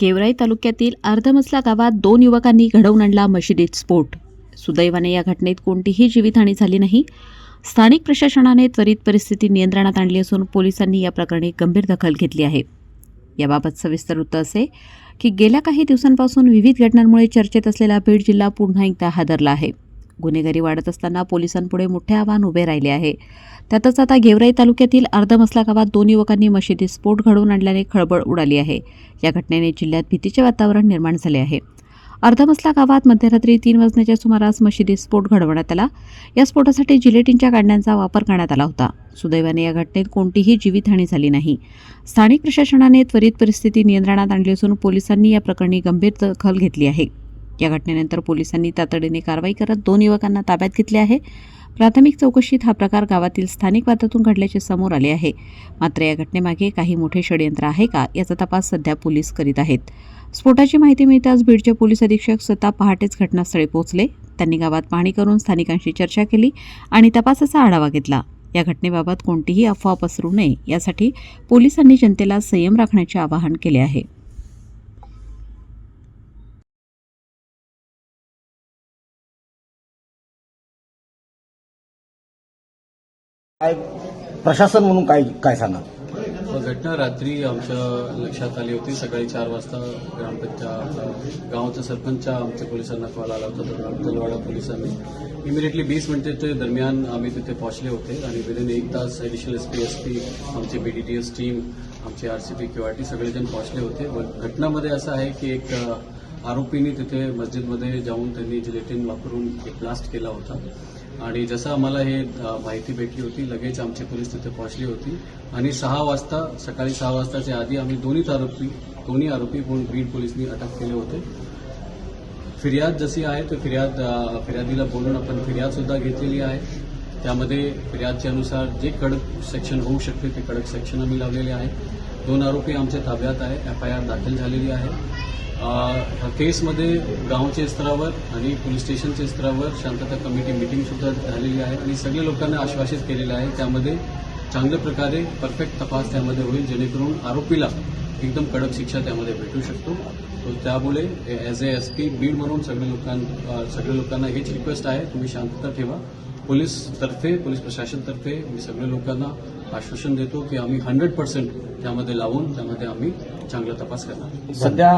गेवराई तालुक्यातील अर्धमसला गावात दोन युवकांनी घडवून आणला मशिदीत स्फोट. सुदैवाने या घटनेत कोणतीही जीवितहानी झाली नाही. स्थानिक प्रशासनाने त्वरित परिस्थिती नियंत्रणात आणली असून पोलिसांनी या प्रकरणी गंभीर दखल घेतली आहे. याबाबत सविस्तर वृत्त असे की गेल्या काही दिवसांपासून विविध घटनांमुळे चर्चेत असलेला बीड जिल्हा पुन्हा एकदा हादरला आहे. गुन्हेगारी वाढत असताना पोलिसांपुढे मोठे आव्हान उभे राहिले आहे. त्यातच आता गेवराई तालुक्यातील अर्धमसला गावात दोन युवकांनी मशिदीत स्फोट घडवून आणल्याने खळबळ उडाली आहे. या घटनेने जिल्ह्यात भीतीचे वातावरण निर्माण झाले आहे. अर्धमसला गावात मध्यरात्री तीन वाजण्याच्या सुमारास मशिदीत स्फोट घडवण्यात आला. या स्फोटासाठी जिलेटिनच्या काढण्यांचा वापर करण्यात आला होता. सुदैवाने या घटनेत कोणतीही जीवितहानी झाली नाही. स्थानिक प्रशासनाने त्वरित परिस्थिती नियंत्रणात आणली असून पोलिसांनी या प्रकरणी गंभीर दखल घेतली आहे. या घटनेनंतर पोलिसांनी तातडीने कारवाई करत दोन युवकांना ताब्यात घेतले आहे. प्राथमिक चौकशीत हा प्रकार गावातील स्थानिक वादातून घडल्याचे समोर आले आहे. मात्र या घटनेमागे काही मोठे षडयंत्र आहे का याचा तपास सध्या पोलीस करीत आहेत. स्फोटाची माहिती मिळताच बीडचे पोलीस अधीक्षक स्वतः पहाटेच घटनास्थळी पोहोचले. त्यांनी गावात पाहणी करून स्थानिकांशी चर्चा केली आणि तपासाचा आढावा घेतला. या घटनेबाबत कोणतीही अफवा पसरू नये यासाठी पोलिसांनी जनतेला संयम राखण्याचे आवाहन केले आहे. काय प्रशासन म्हणून काय काय सांगा? घटना रात्री आमच्या लक्षात आली होती. सकाळी चार वाजता ग्रामपंचायत गावाच्या सरपंच आमच्या पोलिसांना कॉल आला होता. तर तलवाडा पोलिसांनी इमिडिएटली वीस मिनिटाच्या दरम्यान आम्ही तिथे पोहोचले होते. आणि विदिन एक तास additional S P S P आमची B D T S team आमचे R C P Q R T सगळेजण पोहोचले होते. घटनामध्ये असं आहे की एक आरोपींनी तिथे मस्जिदमध्ये जाऊन त्यांनी जिलेटिन वापरून एक ब्लास्ट केला होता. आणि जसं आम्हाला हे माहिती भेटली होती लगेच आमचे पोलीस तिथे पोहोचली होती. आणि सहा वाजता सकाळी सहा वाजताच्या आधी आम्ही दोन्हीच आरोपी दोन्ही आरोपी बीड पोलिसांनी अटक केले होते. फिर्याद जशी आहे तर फिर्याद फिर्यादीला बोलून आपण फिर्याद सुद्धा घेतलेली आहे. त्यामध्ये फिर्यादच्या अनुसार जे कडक सेक्शन होऊ शकते ते कडक सेक्शन आम्ही लावलेले आहे. दोन आरोपी आमच्या ताब्यात आहे एफ आय आर दाखल झालेली आहे. केसमध्ये गावच्या स्तरावर आणि पोलीस स्टेशनच्या स्तरावर शांतता कमिटी मिटिंग सुद्धा झालेली आहे आणि सगळ्या लोकांना आश्वासित केलेलं आहे. त्यामध्ये चांगल्या प्रकारे परफेक्ट तपास त्यामध्ये होईल जेणेकरून आरोपीला एकदम कडक शिक्षा त्यामध्ये भेटू शकतो. तो त्यामुळे as a S P Beed म्हणून सगळ्या लोकां सगळ्या लोकांना हेच रिक्वेस्ट आहे तुम्ही शांतता ठेवा. पोलीस तर्फे पोलीस प्रशासनतर्फे मी सगळ्या लोकांना आश्वासन देतो की आम्ही हंड्रेड पर्सेंट त्यामध्ये लावून त्यामध्ये आम्ही चांगला तपास करणार. सध्या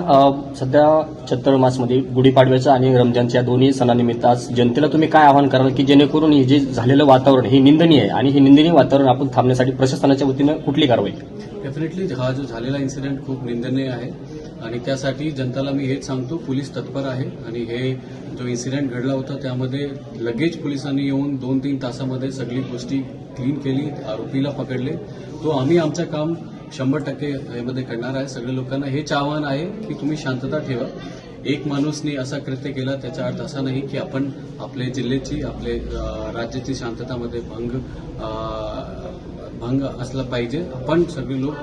सध्या चत्तरमासमध्ये गुढीपाडव्याचं आणि रमजानच्या दोन्ही सणानिमित्त आज जनतेला तुम्ही काय आवाहन कराल की जेणेकरून हे जे झालेलं वातावरण हे निंदनीय आहे आणि हे निंदनीय वातावरण आपण थांबण्यासाठी प्रशासनाच्या वतीनं कुठली कारवाई? डेफिनेटली हा जो झालेला इन्सिडेंट खूप निंदनीय आहे. आणि त्यासाठी जनताला मी हेच सांगतो पोलीस तत्पर आहे आणि हे जो इन्सिडेंट घडला होता त्यामध्ये लगेच पोलिसांनी येऊन दोन तीन तासामध्ये सगळी गोष्टी क्लीन केली आरोपीला पकडले. तो आम्ही आमचं काम शंभर टक्के यामध्ये करणार आहे. सगळ्या लोकांना हेच आव्हान आहे की तुम्ही शांतता ठेवा. एक माणूसने असा कृत्य केला त्याचा अर्थ असा नाही की आपण आपल्या जिल्ह्याची आपले राज्याची शांततामध्ये भंग भंग असला पाहिजे. आपण सगळे लोक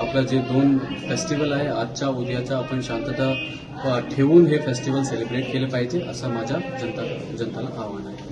आपलं जे दोन फेस्टिवल आहे आजच्या उद्याचा आपण शांतता ठेवून हे फेस्टिवल सेलिब्रेट केले पाहिजे असं माझ्या जनता जनताला आव्हान आहे.